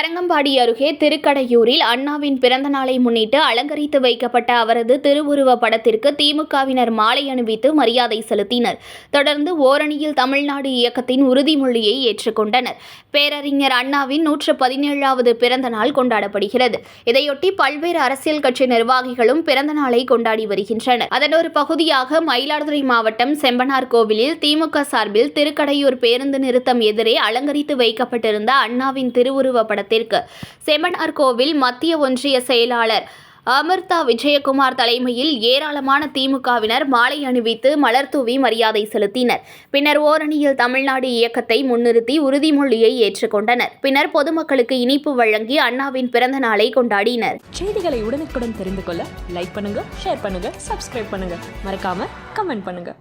தமிழ்நாடு அருகே திருக்கடையூரில் அண்ணாவின் பிறந்த நாளை முன்னிட்டு அலங்கரித்து வைக்கப்பட்ட அவரது திருவுருவ படத்திற்கு திமுகவினர் மாலை அணிவித்து மரியாதை செலுத்தினர். தொடர்ந்து ஓரணியில் தமிழ்நாடு இயக்கத்தின் உறுதிமொழியை ஏற்றுக்கொண்டனர். பேரறிஞர் அண்ணாவின் நூற்று பதினேழாவது பிறந்த நாள் கொண்டாடப்படுகிறது. இதையொட்டி பல்வேறு அரசியல் கட்சி நிர்வாகிகளும் பிறந்த நாளை கொண்டாடி வருகின்றனர். அதன் ஒரு பகுதியாக மயிலாடுதுறை மாவட்டம் செம்பனார் கோவிலில் திமுக சார்பில் திருக்கடையூர் பேருந்து நிறுத்தம் எதிரே அலங்கரித்து வைக்கப்பட்டிருந்த அண்ணாவின் திருவுருவ படத்திற்கு செமனார் கோவில் மத்திய ஒன்றிய செயலாளர் அமிர்தா விஜயகுமார் தலைமையில் ஏராளமான திமுகவினர் மாலை அணிவித்து மலர் தூவி மரியாதை செலுத்தினர். பின்னர் ஓரணியில் தமிழ்நாடு இயக்கத்தை முன்னிறுத்தி உறுதிமொழியை ஏற்றுக்கொண்டனர். பின்னர் பொதுமக்களுக்கு இனிப்பு வழங்கி அண்ணாவின் பிறந்த நாளை கொண்டாடினர். செய்திகளை உடனுக்குடன் தெரிந்து கொள்ள லைக் பண்ணுங்க ஷேர் பண்ணுங்க சப்ஸ்கிரைப் பண்ணுங்க. மறக்காம கமெண்ட் பண்ணுங்க.